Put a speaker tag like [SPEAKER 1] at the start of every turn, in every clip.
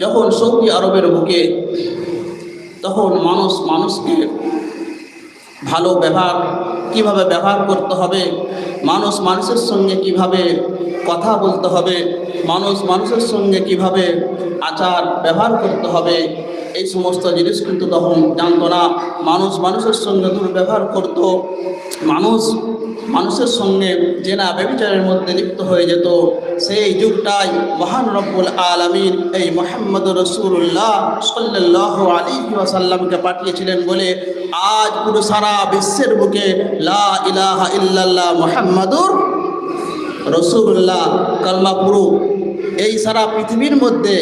[SPEAKER 1] যখন সৌদি আরবের বুকে, তখন মানুষ মানুষকে ভালো ব্যবহার, কীভাবে ব্যবহার করতে হবে, মানুষ মানুষের সঙ্গে কীভাবে কথা বলতে হবে, মানুষ মানুষের সঙ্গে কীভাবে আচার ব্যবহার করতে হবে, এই সমস্ত জিনিস কিন্তু তখন জানতো না। মানুষ মানুষের সঙ্গে দুর্ব্যবহার করত। মানুষ মানুষের সঙ্গে জেনা ব্যবচারের মধ্যে লিপ্ত হয়ে যেত। সেই যুগটাই মহান রব্বুল আলমীর এই মোহাম্মদ রসুল্লাহ সাল্লাহ আলী ওয়াসাল্লামকে পাঠিয়েছিলেন বলে আজ পুরো সারা বিশ্বের বুকে লা ইলাহা ইল্লাল্লাহ মোহাম্মদুর রসুল্লাহ কালমা পুরু। এই সারা পৃথিবীর মধ্যে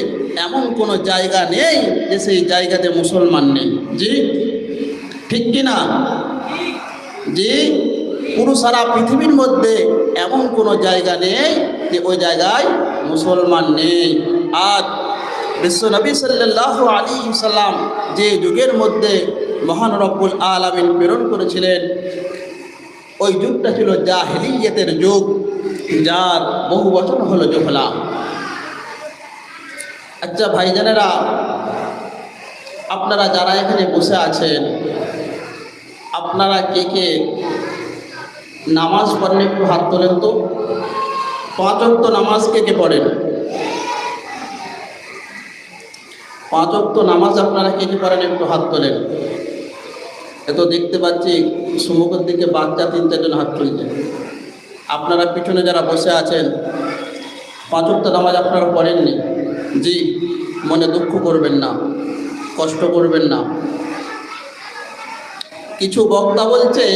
[SPEAKER 1] এমন কোনো জায়গা নেই যে সেই জায়গাতে মুসলমান নেই। জি? ঠিক কিনা? জি? পুরো সারা পৃথিবীর মধ্যে এমন কোনো জায়গা নেই যে ওই জায়গায় মুসলমান নেই। আর বিশ্ব নবী সাল্লাহ আলী সাল্লাম যে যুগের মধ্যে মহান রব্বুল আলমিন প্রেরণ করেছিলেন, ওই যুগটা ছিল যা জাহিলিয়তের যুগ, যার বহু বচন হলো জোহলা। আচ্ছা ভাইজানেরা, আপনারা যারা এখানে বসে আছেন, আপনারা কে কে নামাজ পড়েন একটু হাত তোলেন তো। পাঁচ অক্ত নামাজ কে কে পড়েন? পাঁচ অক্ত নামাজ আপনারা কে কে পড়েন একটু হাত তোলেন। এত দেখতে পাচ্ছি সুমুখের দিকে বাচ্চা তিন চারজন হাত তুলছে। আপনারা পিছনে যারা বসে আছেন, পাঁচ অক্ত নামাজ আপনারা পড়েননি? জি, মনে দুঃখ করবেন না, কষ্ট করবেন না। কিছু বক্তা বলছে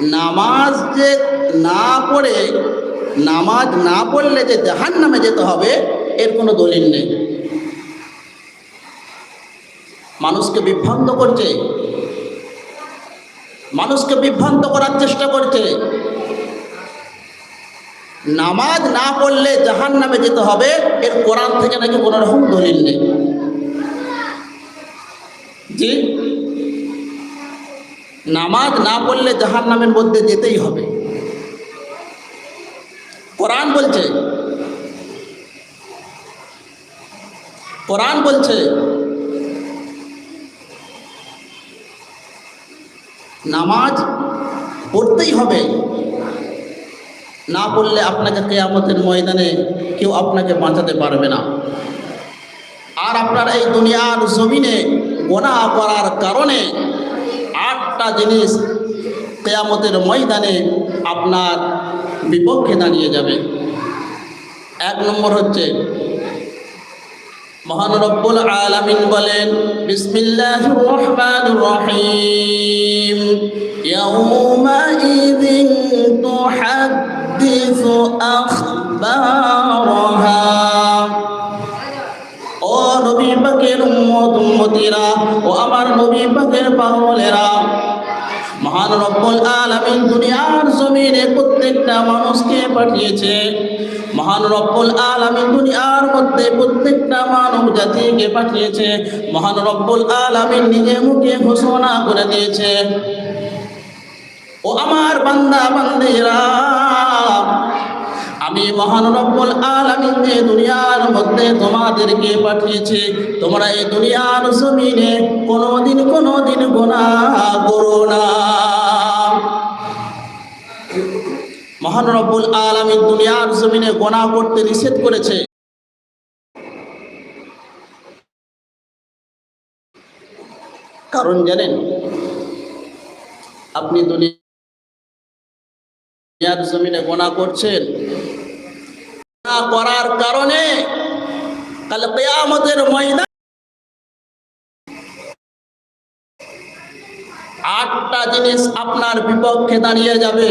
[SPEAKER 1] নামাজ যে না পড়ে, নামাজ না পড়লে যে জাহান নামে যেতে হবে, এর কোনো দলিল নেই। মানুষকে বিভ্রান্ত করছে। মানুষকে বিভ্রান্ত করার চেষ্টা করছে। নামাজ না পড়লে জাহান নামে যেতে হবে, এর কোরআন থেকে নাকি কোনো রকম দলিল নেই। জি? নামাজ না পড়লে জাহান নামের মধ্যে যেতেই হবে। কোরআন বলছে কোরআন বলছে, নামাজ পড়তেই হবে। না পড়লে আপনাকে কেয়ামতের ময়দানে কেউ আপনাকে বাঁচাতে পারবে না। আর আপনার এই দুনিয়ার জমিনে গোনা করার কারণে আটটা জিনিস কেয়ামতের ময়দানে আপনার বিপক্ষে দাঁড়িয়ে যাবে। এক নম্বর হচ্ছে, মহান রব্বুল আলামিন বলেন, বিসমিল্লাহির রহমানির রহিম। ইয়াউমাইযিন তুহাদ্দিসু আখবারাহা। ও নবী পাকের উম্মত, উম্মতিরা, ও আমার নবী পাকের পাগলেরা মহান রব্বুল আলামিন দুনিয়ার জমিনে প্রত্যেকটা মানুষকে পাঠিয়েছে। মহান রব্বুল আলামিন দুনিয়ার মধ্যে প্রত্যেকটা মানব জাতিকে পাঠিয়েছে। মহান রব্বুল আলামিন নিজে মুখে ঘোষণা করে দিয়েছে। ও আমার বান্দা, বান্দিরা আমি মহান রব্বুল আলামিন যে দুনিয়ার মধ্যে তোমাদেরকে পাঠিয়েছি, তোমরা এই দুনিয়ার জমিনে কোনোদিন কোনোদিন গুনাহ করো না। মহান রব্বুল আলামিন দুনিয়ার জমিনে গোনা করতে নিষেধ করেছে। কারণ জানেন, আপনি দুনিয়ার জমিনে গোনা করছেন গোনা করার কারণে কাল কেয়ামতের ময়দান আটটা জিনিস আপনার বিপক্ষে দাঁড়িয়ে যাবে।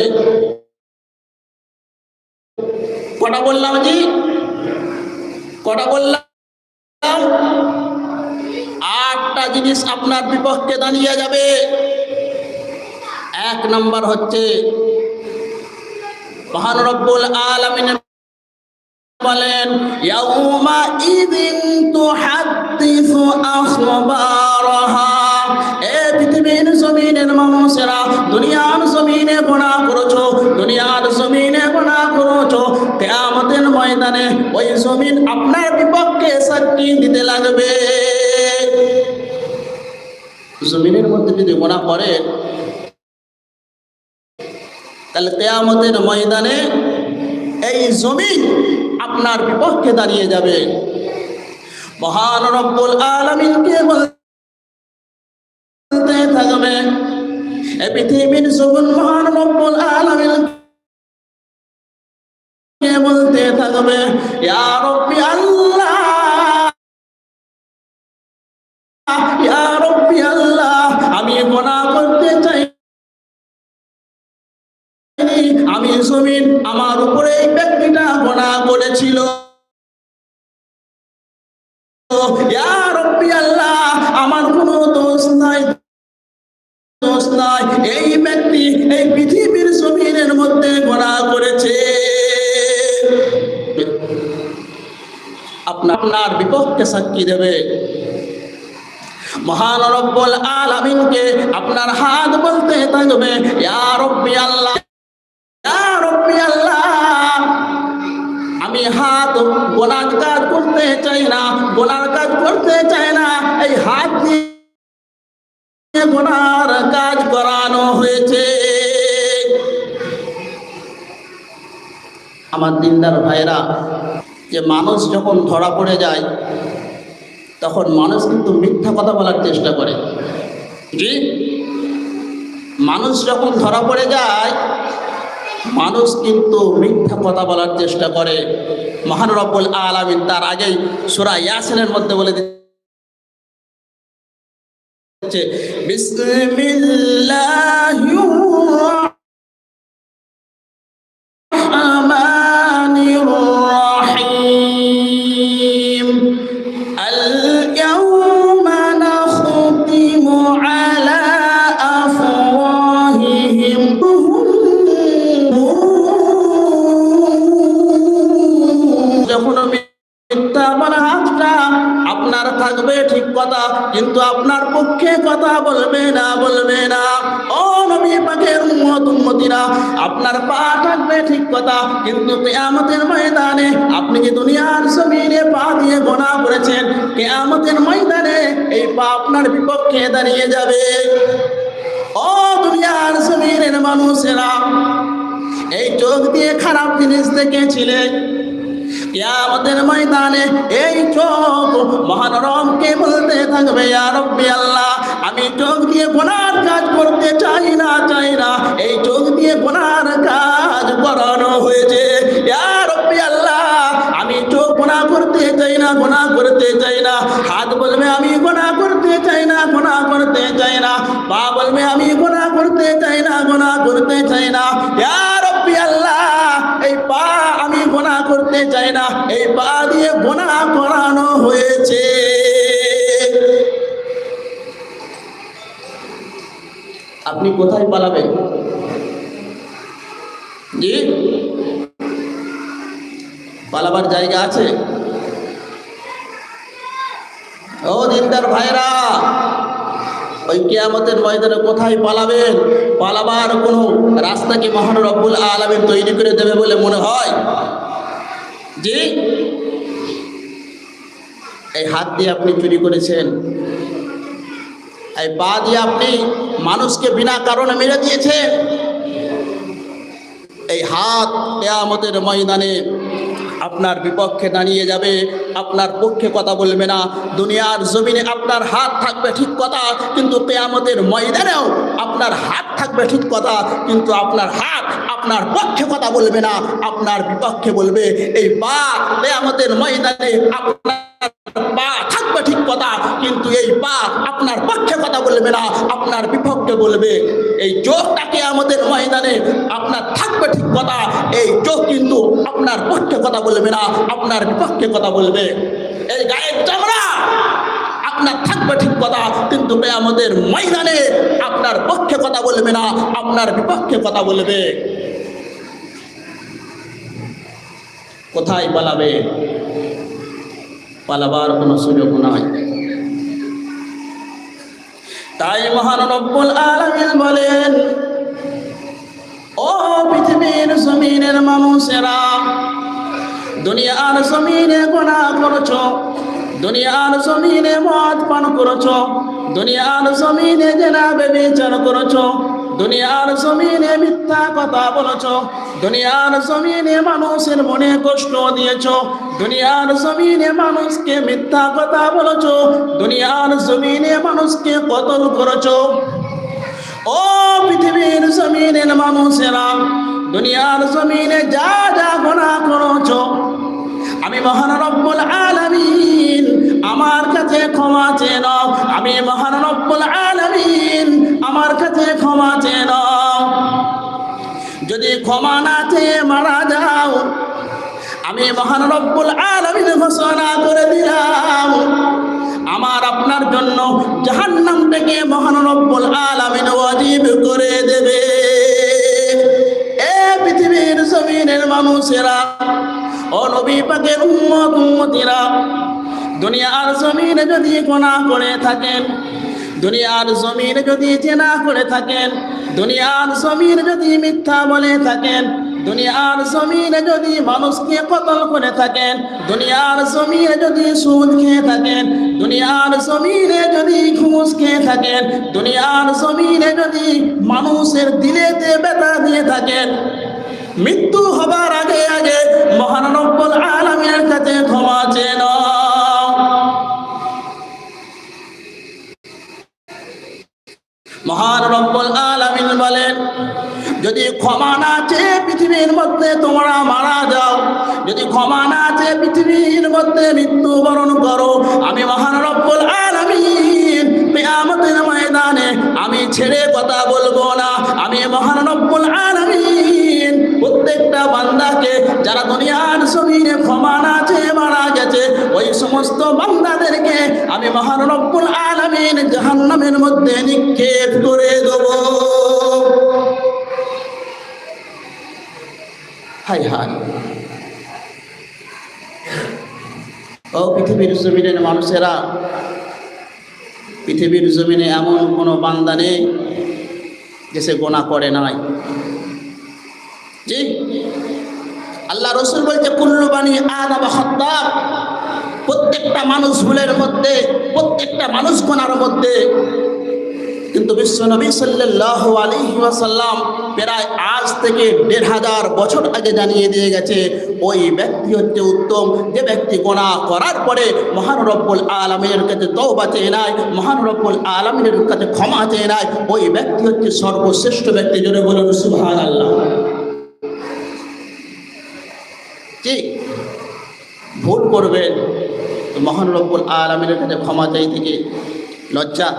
[SPEAKER 1] কটা বললাম জি? কটা বললাম? আটটা জিনিস আপনার বিপক্ষে দাঁড়িয়ে যাবে। এক নম্বর হচ্ছে, মহান রব্বুল আলামিন বলেন ইদিন তুহাদ্দিসু পৃথিবীর জমিনের মানুষেরা দুনিয়ার জমিনে গোনা করেছ, দুনিয়ার জমিনে গোনা করেছ। কেয়ামতের ময়দানে ওই জমিন আপনার বিপক্ষে সাক্ষী দিতে লাগবে। জমিনের মধ্যে যদি গোনা করেন তাহলে কেয়ামতের ময়দানে এই জমিন আপনার বিপক্ষে দাঁড়িয়ে যাবে। মহান রব্বুল আলমিনকে বলতে থাকবে? এ পৃথিবীর জমিন মহান রব্বুল আলমিন বলতে থাকবে, ইয়া রব্বি আল্লাহ আপনার বিপক্ষে সাক্ষী দেবে। মহান রব্বুল আলামিনকে আপনার হাত বলতে থাকবে আমি হাত গোনার কাজ করতে চাই না গোনার কাজ করতে চাই না, এই হাত দিয়ে গোনার কাজ করানো হয়েছে। আমার দিনদার ভাইরা যে মানুষ যখন ধরা পড়ে যায়, তখন মানুষ কিন্তু মিথ্যা কথা বলার চেষ্টা করে। জি? মানুষ যখন ধরা পড়ে যায়, মানুষ কিন্তু মিথ্যা কথা বলার চেষ্টা করে। মহান রব্বুল আলামিন তার আগেই সূরা ইয়াসিনের মধ্যে বলে দিচ্ছে, বিসমিল্লাহির কিন্তু কিয়ামতের ময়দানে আপনি যে দুনিয়ার জমিনে পা দিয়ে গোনা করেছেন? কেয়ামতের ময়দানে এই পা আপনার বিপক্ষে দাঁড়িয়ে যাবে। ও দুনিয়ার জমিনের মানুষেরা, এই চোখ দিয়ে খারাপ জিনিস দেখেছিলেন কিয়ামতের ময়দানে এই চোখ মহানরমকে বলতে থাকবে, ইয়া আল্লাহ, আমি চোখ দিয়ে গোনার কাজ করতে চাই না চাই না। এই চোখ দিয়ে গোনার কাজ করানো হয়েছে। আমি চোখ গোনা করতে চাই না, গোনা করতে চাই না। হাত আমি গোনা চাই না চাই না। আমি গোনা চাই না চাই না। এই পা করতে চাই না। এই পা দিয়ে গোনা করানো হয়েছে। আপনি কোথায় পালাবেন? জি? পালাবার জায়গা আছে? ও দিনদার ভাইরা, ওই কেয়ামতের ময়দানে কোথায় পালাবেন? পালাবার কোনো রাস্তাকে মহান রব্বুল আলমের তৈরি করে দেবে বলে মনে হয়? জি? এই হাত দিয়ে আপনি চুরি করেছেন। এই পা দিয়ে আপনি মানুষকে বিনা কারণে মেরে দিয়েছেন। এই হাত কেয়ামতের ময়দানে আপনার বিপক্ষে দাঁড়িয়ে যাবে, আপনার পক্ষে কথা বলবে না। দুনিয়ার জমিনে আপনার হাত থাকবে ঠিক কথা, কিন্তু কেয়ামতের ময়দানেও আপনার হাত থাকবে ঠিক কথা, কিন্তু আপনার হাত আপনার পক্ষে কথা বলবে না, আপনার বিপক্ষে বলবে, এই পা কেয়ামতের ময়দানে আপনার পা থাকবে ঠিক কথা, কিন্তু এই পা আপনার পক্ষে কথা বলবে না, আপনার বিপক্ষে বলবে। এই চোখটাকে আমাদের ময়দানে আপনার আপনার পক্ষে কথা বলবে না, আপনার বিপক্ষে কথা বলবে। এই গায়ের চামড়া আপনার থাকবে ঠিক কথা, কিন্তু আমাদের ময়দানে আপনার পক্ষে কথা বলবে না, আপনার বিপক্ষে কথা বলবে। কোথায় পালাবে? পালাবার কোনো সুযোগ নয় তাই মহান রব্বুল আলামিন বলেন ও পৃথিবীর জমিনের মানুষেরা, দুনিয়ার জমিনে গোনা করছ, দুনিয়ার জমিনে মদ পান করেছ, দুনিয়ার জমিনে জেনাবে বিচার করেছ, দুনিয়ার জমিনে মিথ্যা কথা বলেছ, দুনিয়ার জমিনে মানুষের মনে কষ্ট দিয়েছ, দুনিয়ার জমিনে মানুষকে মিথ্যা কথা বলেছ, দুনিয়ার জমিনে মানুষকে কতল করেছ ও পৃথিবীর জমিনের মানুষেরা, দুনিয়ার জমিনে যা যা গোনা করেছ, আমি মহান রব্বুল আলামিন আমার কাছে ক্ষমা চেয়ে নাও। আমি মহান রব্বুল আলামিন আমার কাছে ক্ষমা চেয়ে নাও। যদি ক্ষমা না চেয়ে মারা যাও, আমি মহান রব্বুল আলামিন ঘোষণা করে দিলাম। আমার আপনার জন্য জাহান্নাম থেকে মহান রব্বুল আলামিন ওয়াজিব করে দেবে। এ পৃথিবীর জমিনের মানুষেরা, ও পাকের উম্মত, উম্মতিরা, দুনিয়ার জমিনে যদি গোনা করে থাকেন, দুনিয়ার জমিন যদি চেনা করে থাকেন, দুনিয়ার জমিন যদি মিথ্যা বলে থাকেন দুনিয়ার জমিনে যদি মানুষকে কতল করে থাকেন, দুনিয়ার জমিনে যদি সুদ খেয়ে থাকেন, দুনিয়ার জমিনে যদি ঘুষ খেয়ে থাকেন, দুনিয়ার জমিনে যদি মানুষের দিলেতে ব্যথা দিয়ে থাকেন, মৃত্যু হবার আগে আগে মহানব্বল আলমের কাছে ক্ষমা চেয়ে নাও। মহান রব্বুল যদি ক্ষমা না চেয়ে পৃথিবীর মধ্যে তোমরা মারা যাও, যদি ক্ষমা না চেয়ে পৃথিবীর মধ্যে মৃত্যুবরণ করো, আমি মহান রব্বুল আলামিন কিয়ামতের ময়দানে আমি ছেড়ে কথা বলব না। আমি মহান রব্বুল আলামিন প্রত্যেকটা বান্দাকে, যারা দুনিয়ার জমিনে ক্ষমা না চেয়ে মারা গেছে, ওই সমস্ত বান্দাদেরকে আমি মহান রব্বুল আলামিন জাহান্নামের মধ্যে নিক্ষেপ করে দেব। হাই হাই ও পৃথিবীর জমিনের মানুষেরা, পৃথিবীর জমিনে এমন কোনো বান্দা নেই যে সে গোনা করে নাই। জি? আল্লাহ রসুল বলছে, কুল্লু বাণী আদম হত্যাব প্রত্যেকটা মানুষ ভুলের মধ্যে, প্রত্যেকটা মানুষ গোনার মধ্যে কিন্তু বিশ্ব নবী সাল্লাহ আলী ওয়াসাল্লাম প্রায় আজ থেকে দেড় হাজার বছর আগে জানিয়ে দিয়ে গেছে, ওই ব্যক্তি হচ্ছে উত্তম। যে ব্যক্তি গোনা করার পরে মহান রব্বুল আলমিনের কাছে তৌবা চেয়ে নেয়, মহান রব্বুল আলমিনের কাছে ক্ষমা চেয়ে নেয়, ওই ব্যক্তি হচ্ছে সর্বশ্রেষ্ঠ ব্যক্তি। জন্য বলুন সুহান আল্লাহ ভুল করবেন। তো মহান রব্বুল আলমিনের কাছে ক্ষমা চাই থেকে লজ্জা?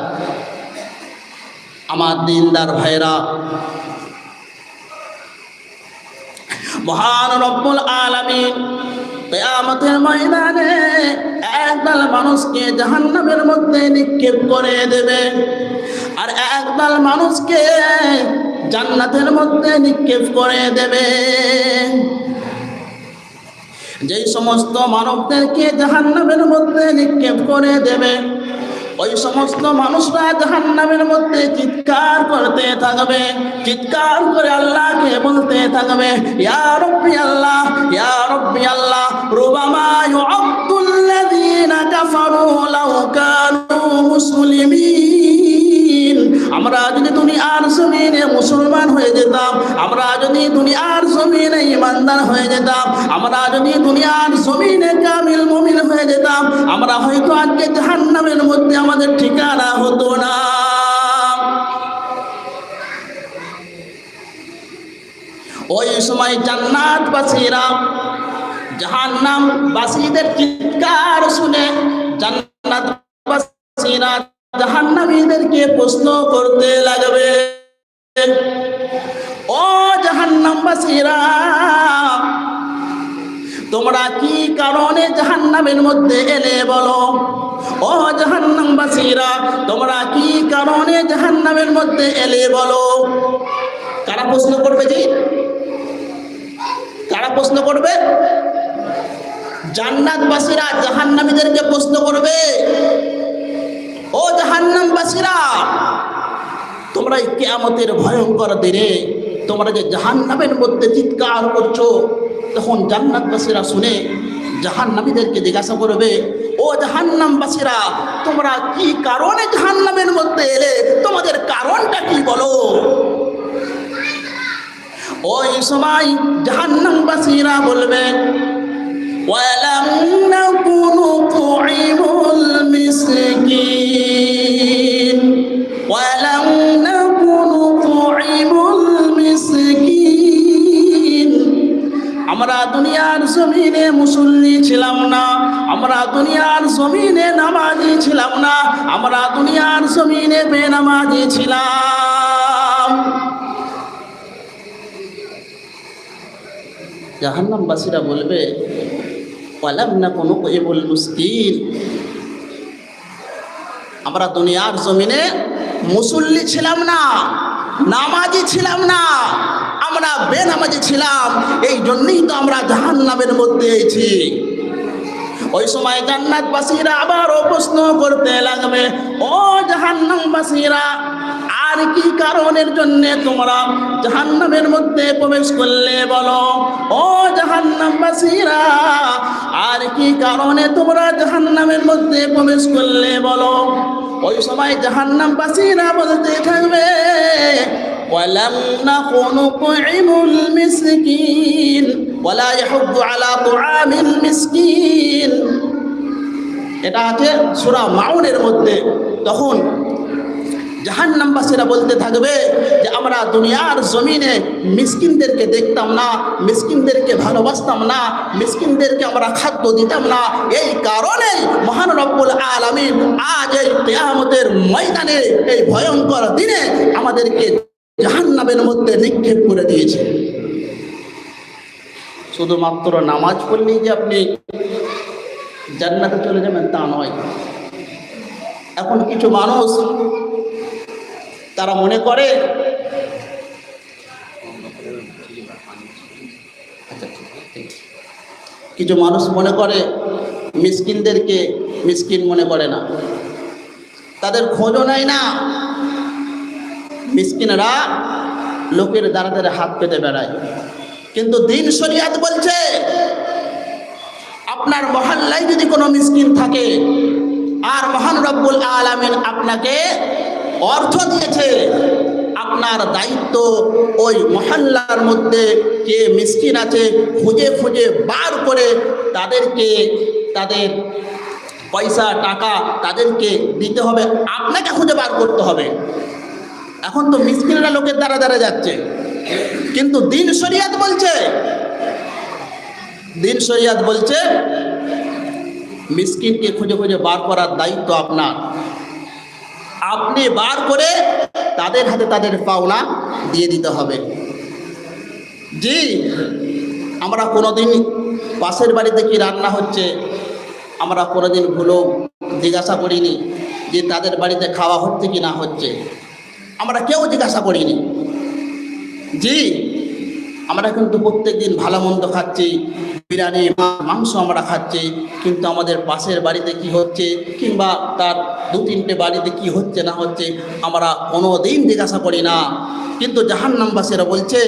[SPEAKER 1] আমার দিনদার ভাইরা। মহান রব্বুল আলামিন কিয়ামতের ময়দানে একদল মানুষকে জাহান্নামের মধ্যে নিক্ষেপ করে দেবে আর একদল মানুষকে জান্নাতের মধ্যে নিক্ষেপ করে দেবে। যেই সমস্ত মানবদেরকে জাহান্নামের মধ্যে নিক্ষেপ করে দেবে ওই সমস্ত মানুষরা জাহান্নামের মধ্যে চিৎকার করতে থাকবে। চিৎকার করে আল্লাহকে বলতে থাকবে, ইয়া আল্লাহ, ইয়া রব্বি আল্লাহ, রুবামা ইউআব্দুল্লাযীনা কাফারু লাউ কানু মুসলিমিন। আমরা যদি দুনিয়ার জমিনে মুসলমান হয়ে যেতাম, আমরা যদি দুনিয়ার ইমানদার হয়ে যেতাম, আমরা যদি দুনিয়ার জমিনে কামিল মুমিন হয়ে যেতাম, আমরা হয়তো আজকে জাহান্নামের মধ্যে আমাদের ঠিকানা হতো না। ওই সময় জান্নাত বাসীরা জাহান্নাম বাসীদের চিৎকার শুনে জান্নাত বাসীরা জাহান্নামীদেরকে প্রশ্ন করতে লাগবে। ও জাহান্নামবাসীরা তোমরা কি কারণে জাহান্নামের মধ্যে এলে বলো? ও জাহান্নামবাসীরা তোমরা কি কারণে জাহান্নামের মধ্যে এলে বলো? কারা প্রশ্ন করবে জি? কারা প্রশ্ন করবে? জান্নাতবাসীরা জাহান্নামীদেরকে প্রশ্ন করবে, ও জাহান্নামবাসীরা তোমরা কেয়ামতের ভয়ঙ্কর দিনে তোমরা যে জাহান্নামের মধ্যে চিৎকার করছ, তখন জান্নাতবাসীরা শুনে জাহান্নামীদেরকে জিজ্ঞাসা করবে, ও জাহান্নামবাসীরা, তোমরা কি কারণে জাহান্নামের মধ্যে এলে? তোমাদের কারণটা কি বলো? ওই সময় জাহান্নামবাসীরা বলবে, ওয়ালাম নাকুনু তুইমুল আমরা দুনিয়ার জমিনে মুসল্লি ছিলাম না, আমরা দুনিয়ার জমিনে নামাজি ছিলাম না, আমরা দুনিয়ার জমিনে বেনামাজি ছিলাম। জাহান্নামবাসীরা বলবে, ওয়ালাম না কোনো এবুল মুস্কিন। আমরা দুনিয়ার জমিনে মুসল্লি ছিলাম না, নামাজি ছিলাম না। আমরা বেনামাজি ছিলাম, এই জন্যই তো আমরা জাহান্নামের মধ্যে এসেছি ওই সময় জান্নাতবাসীরা আবারও প্রশ্ন করতে লাগবে, ও জাহান্নামবাসীরা, আর কি কারণের জন্য তোমরা জাহান্নামের মধ্যে প্রবেশ করলে বলো? ও জাহান্নামবাসীরা, আর কি কারণে তোমরা জাহান্নামের মধ্যে প্রবেশ করলে বলো? ওই সময় জাহান্নামবাসীরা বলতে থাকবে ولم نكن نطعم المسكين ولا يحض على طعام المسكين এটা আছে সূরা মাউনের মধ্যে তখন জাহান্নামবাসীরা বলতে থাকবে যে আমরা দুনিয়ার জমিনে মিসকিনদেরকে দেখতাম না মিসকিনদেরকে ভালোবাসতাম না মিসকিনদেরকে আমরা খাদ্য দিতাম না এই কারণে মহান রব্বুল আলামিন আজ এই কেয়ামতের ময়দানে এই ভয়ঙ্কর দিনে আমাদেরকে জাহান্নামের মধ্যে নিক্ষেপ করে দিয়েছে। শুধুমাত্র নামাজ পড়লেই যে আপনি জান্নাতে চলে যাবেন তা নয়। এখন কিছু মানুষ তারা মনে করে আচ্ছা। কিছু মানুষ মনে করে, মিসকিনদেরকে মিসকিন মনে করে না। তাদের খোঁজও নেয় না। মিসকিনরা লোকের দ্বারা দ্বারা হাত পেতে বেড়ায়। কিন্তু দিন শরিয়াত বলছে, আপনার মহল্লায় যদি কোনো মিসকিন থাকে, আর মহান রব্বুল আলামিন আপনাকে অর্থ দিয়েছে, আপনার দায়িত্ব ওই মহল্লার মধ্যে কে মিসকিন আছে, খুঁজে খুঁজে বার করে তাদেরকে, তাদের পয়সা, টাকা তাদেরকে দিতে হবে, আপনাকে খুঁজে বার করতে হবে। এখন তো মিসকিনরা লোকের দ্বারা দ্বারা যাচ্ছে। কিন্তু দিন শরিয়াত বলছে। দিন শরিয়াত বলছে, মিসকিনকে খুঁজে খুঁজে বার করার দায়িত্ব আপনার। আপনি বার করে তাদের হাতে তাদের পাওনা দিয়ে দিতে হবে। জি, আমরা কোনোদিন পাশের বাড়িতে কি রান্না হচ্ছে, আমরা কোনোদিন ভুলেও জিজ্ঞাসা করিনি যে তাদের বাড়িতে খাওয়া হচ্ছে কি না হচ্ছে। আমরা কেউ জিজ্ঞাসা করিনি। জি, আমরা কিন্তু প্রত্যেক দিন ভালো মন্দ খাচ্ছি, বিরিয়ানি, মাংস আমরা খাচ্ছি, কিন্তু আমাদের পাশের বাড়িতে কি হচ্ছে, কিংবা তার দু তিনটে বাড়িতে কি হচ্ছে না হচ্ছে, আমরা কোনো দিন জিজ্ঞাসা করি না। কিন্তু জাহান্নামবাসীরা বলছে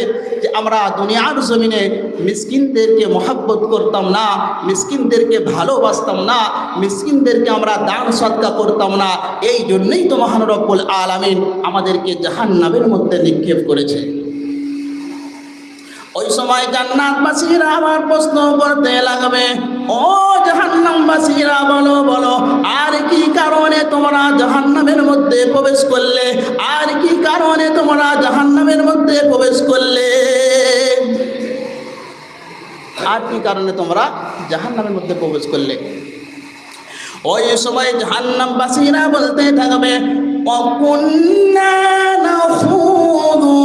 [SPEAKER 1] যে আমরা দুনিয়ার জমিনে মিসকিনদেরকে মহাব্বত করতাম না, মিসকিনদেরকে ভালোবাসতাম না, মিসকিনদেরকে আমরা দান সৎকা করতাম না। এই জন্যই তো মহান রব্বুল আলামিন আমাদেরকে জাহান্নামের মধ্যে নিক্ষেপ করেছে। ওই সময় জান্নাতবাসীরা আবার প্রশ্ন করতে লাগবে, ও জাহান্নামবাসীরা বলো বলো, আর কি কারণে তোমরা জাহান্নামের মধ্যে প্রবেশ করলে? আর কি কারণে তোমরা জাহান্নামের মধ্যে প্রবেশ করলে? আর কি কারণে তোমরা জাহান্নামের মধ্যে প্রবেশ করলে? ওই সময় জাহান্নামবাসীরা বলতে থাকবে, অকুন্না নাখুদু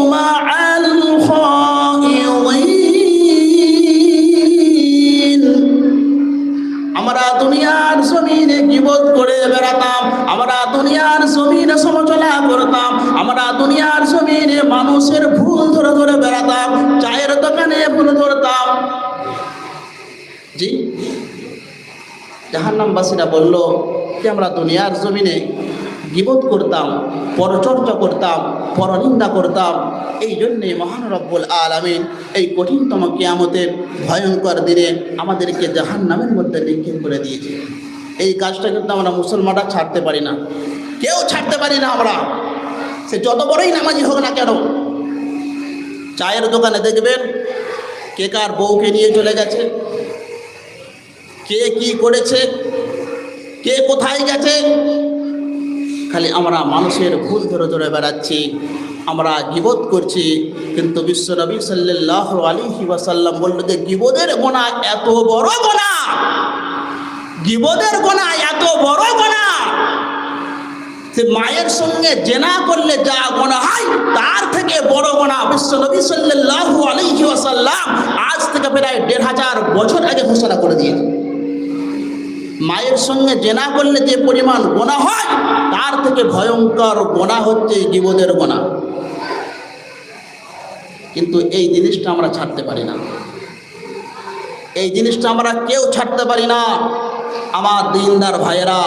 [SPEAKER 1] দুনিয়ার জমিনে গিবত করে বেড়াতাম, আমরা দুনিয়ার জমিনে সমচলা করতাম, আমরা দুনিয়ার জমিনে মানুষের ভুল ধরে ধরে বেড়াতাম, চায়ের দোকানে ভুল ধরতাম। জি? জাহান্নামবাসীরা বলল যে আমরা দুনিয়ার জমিনে গিবত করতাম, পরচর্চা করতাম, পরনিন্দা করতাম? এই জন্যে মহান রব্বুল আলামিন এই কঠিনতম কিয়ামতের ভয়ঙ্কর দিনে আমাদেরকে জাহান্নামের মধ্যে নিক্ষেপ করে দিয়েছে। এই কাজটা কিন্তু আমরা মুসলমানরা ছাড়তে পারি না। কেউ ছাড়তে পারি না আমরা। সে যত বড়ই নামাজি হোক না কেন, চায়ের দোকানে দেখবেন কে কার বউকে নিয়ে চলে গেছে, কে কি করেছে, কে কোথায় গেছে। খালি আমরা মানুষের ভুল ধরে ধরে বেড়াচ্ছি, আমরা গিবোধ করছি, কিন্তু বিশ্ব নবী সাল্লাহ আলী ওয়াসাল্লাম বলল যে গিবদের গোনা এত বড় গোনা। গিবদের গোনা, এত বড় গোনা। সে মায়ের সঙ্গে জেনা করলে যা গোনা হয়, তার থেকে বড় গোনা বিশ্ব নবী সাল্লাহ আলী ওয়াসাল্লাম আজ থেকে প্রায় দেড় হাজার বছর আগে ঘোষণা করে দিয়েছে মায়ের সঙ্গে জেনা করলে যে পরিমাণ গোনা হয়, তার থেকে ভয়ঙ্কর গোনা হচ্ছে জীবদের গোনা। কিন্তু এই জিনিসটা আমরা ছাড়তে পারি না। এই জিনিসটা আমরা কেউ ছাড়তে পারি না। আমার দিনদার ভাইয়েরা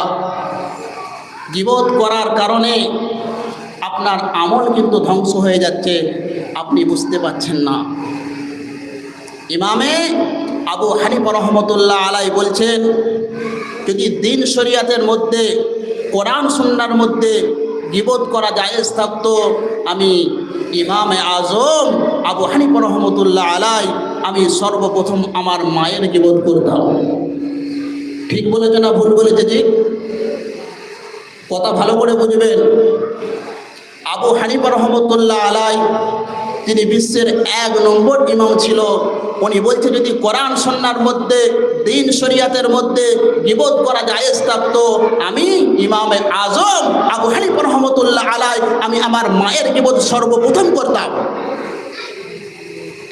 [SPEAKER 1] জীবত করার কারণে আপনার আমল কিন্তু ধ্বংস হয়ে যাচ্ছে, আপনি বুঝতে পারছেন না। ইমামে আবু হানিফ রহমতুল্লাহ আলাই বলছেন, যদি দিন শরিয়াতের মধ্যে, কোরআন সুন্নার মধ্যে গিবত করা জায়েজ থাকতো, আমি ইমামে আজম আবু হানিফ রহমতুল্লাহ আলাই, আমি সর্বপ্রথম আমার মায়ের গিবত করতাম। ঠিক বলেছে না ভুল বলেছে জি কথা ভালো করে বুঝবেন। আবু হানিফ রহমতুল্লাহ আলাই, তিনি বিশ্বের এক নম্বর ইমাম ছিল। উনি বলছে, যদি কোরআন সন্ন্যার মধ্যে, দিন শরিয়াতের মধ্যে বিবোধ করা জায়েজ থাকতো, আমি ইমামে আজম আবু হানিফ রহমতুল্লাহ আলাই, আমি আমার মায়ের বিবোধ সর্বপ্রথম করতাম।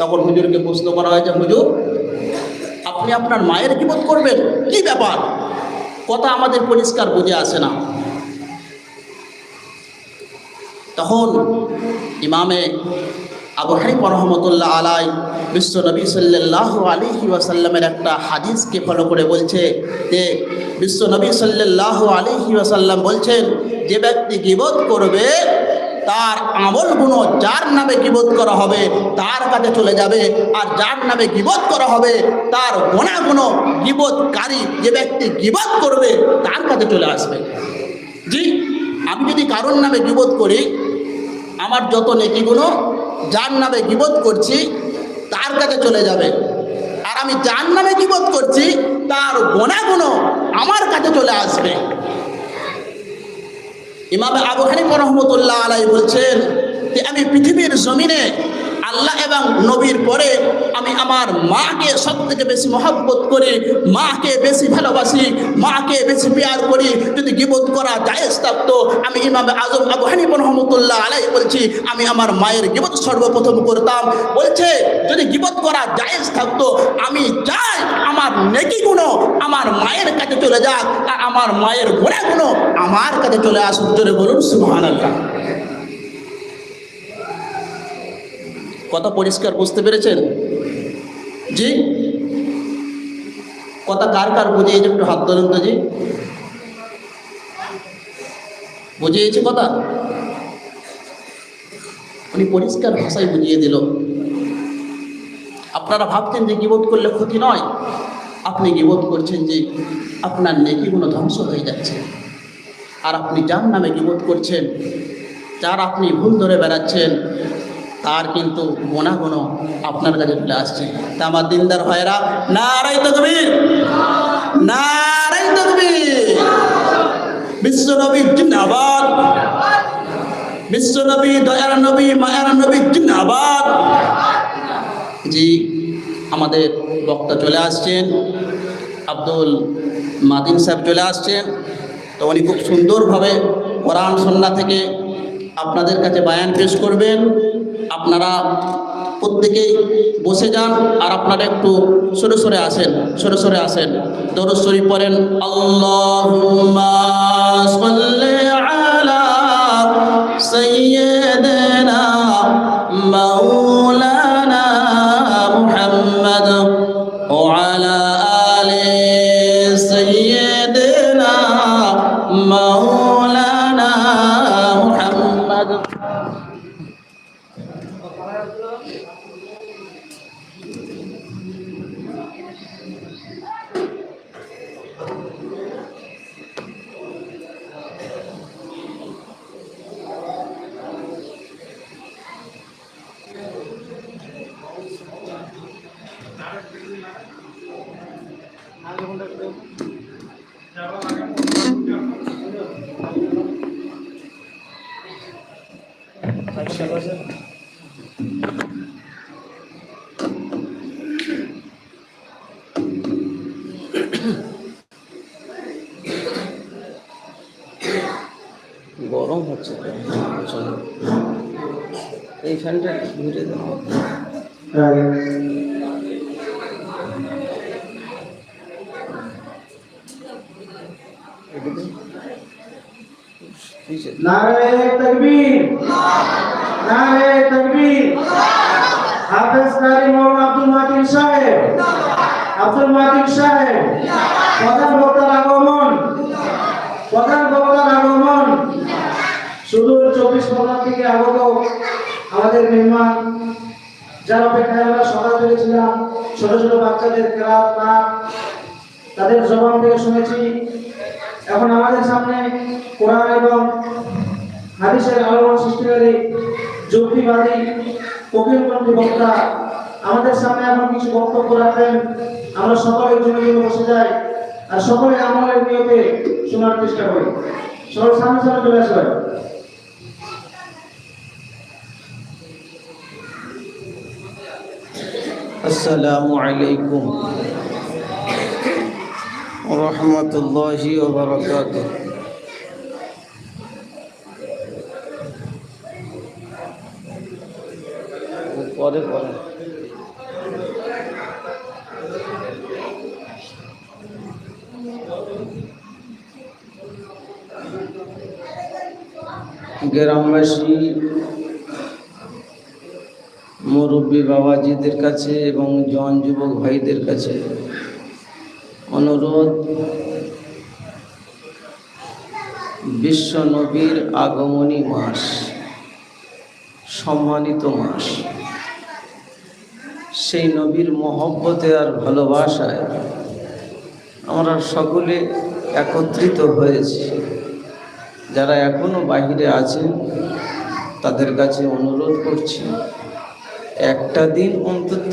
[SPEAKER 1] তখন হুজুরকে প্রশ্ন করা হয়েছে হুজুর আপনি আপনার মায়ের গিবোধ করবেন? কি ব্যাপার? কথা আমাদের পরিষ্কার বুঝে আসে না। তখন ইমামে আবু হানিফ রহমতুল্লাহ আলাই বিশ্ব নবী সাল্লাহ আলিহি ওয়াসাল্লামের একটা হাদিসকে ফলো করে বলছে যে, বিশ্ব নবী সাল্লাহ আলিহি ওয়াসাল্লাম বলছেন, যে ব্যক্তি গিবোধ করবে তার আমলগুলো যার নামে গিবোধ করা হবে, তার কাছে চলে যাবে। আর যার নামে গিবোধ করা হবে, তার গোনাগুলো গিবোধকারী যে ব্যক্তি গিবোধ করবে, তার কাছে চলে আসবে। জি, আমি যদি কারোর নামে গিবোধ করি, আমার যত নেকিগুলো যার নামে গিবোধ করছি, তার কাছে চলে যাবে। আর আমি যার নামে গিবোধ করছি, তার গোনাগুলো আমার কাছে চলে আসবে। ইমামে আবু হানিফ রহমতুল্লাহ আলাই বলছেন যে আমি পৃথিবীর জমিনে আল্লাহ এবং নবীর পরে আমি আমার মাকে সব থেকে বেশি মহব্বত করি, মাকে বেশি ভালোবাসি, মাকে বেশি পেয়ার করি। যদি গিবোধ করা জায়েজ থাকতো, আমি ইমামে আজম আবু হানিফ রহমতুল্লাহ আলাই বলছি, আমি আমার মায়ের গিবোধ সর্বপ্রথম করতাম। বলছে, যদি গিবোধ করা জায়েজ থাকতো, আমি চাই আমার নেকিগুলো আমার মায়ের কাছে চলে যাক, আর আমার মায়ের গোড়াগুলো আমার কাছে চলে আসুক। জোরে বলুন সুহান আল্লাহ কথা পরিষ্কার বুঝতে পেরেছেন? জি? কথা কার কার বুঝিয়েছে? একটু হাত ধরেন তো, জি। বুঝিয়েছে কথা? উনি পরিষ্কার ভাষায় বুঝিয়ে দিল। আপনারা ভাবছেন যে গিবোধ করলে ক্ষতি নয়। আপনি গিবোধ করছেন যে আপনার নেকিগুলো ধ্বংস হয়ে যাচ্ছে। আর আপনি যার নামে গিবোধ করছেন, যার আপনি ভুল ধরে বেড়াচ্ছেন তার কিন্তু গোনা গুণ আপনার কাছে চলে আসছে। তা আমার দিনদার ভাইরা নারাই তকবীর নারাই তকবীর। বিশ্ব নবী জিন্দাবাদ। বিশ্ব নবী, দয়ার নবী, মায়ার নবী জিন্দাবাদ। জি, আমাদের বক্তা চলে আসছেন। আব্দুল মাদিন সাহেব চলে আসছেন। তো উনি খুব সুন্দরভাবে কোরআন সন্না থেকে আপনাদের কাছে বায়ান পেশ করবেন। আপনারা প্রত্যেকেই বসে যান আর আপনারা একটু সরে সরে আসেন, সরে সরে আসেন। শরীফ পড়েন, আল্লাহুম্মা
[SPEAKER 2] গরম হচ্ছে এই ফ্যানটা ঘুরে দাও এদিকে। নিচে।
[SPEAKER 3] নারে তকবীর নারে তকবীর। হাফেজ কারি মৌলানা আব্দুল মাতিন সাহেব। আব্দুল মাতিন সাহেব। প্রধান বক্তার আগমন। প্রধান বক্তার আগমন। সুদূর চব্বিশ পরগনা থেকে আগত আমাদের মেহমান, যার অপেক্ষায় আমরা সকাল থেকে ছোট ছোট বাচ্চাদের খেলাপ নাচ তাদের জবান থেকে শুনেছি। এখন আমাদের সামনে কোরআন এবং হাদিসের আলোড়ন সৃষ্টিকারী যৌক্তিবাদী কপিলপন্থী বক্তা আমাদের সামনে এখন কিছু বক্তব্য রাখেন আমরা সকলের জন্য বসে যাই আর সকলে আমলের নিয়তে শোনার চেষ্টা করি। সকল সামনে সামনে চলে আসবেন।
[SPEAKER 2] আসসালামু আলাইকুম। রহমতুল্লাহি ওয়া বারাকাতুহু। পরে পরে। গ্রামবাসী, মুরব্বী বাবাজিদের কাছে এবং জন যুবক ভাইদের কাছে অনুরোধ, বিশ্ব নবীর আগমনী মাস, সম্মানিত মাস। সেই নবীর মহব্বতে আর ভালোবাসায় আমরা সকলে একত্রিত হয়েছি। যারা এখনও বাহিরে আছেন, তাদের কাছে অনুরোধ করছি, একটা দিন অন্তত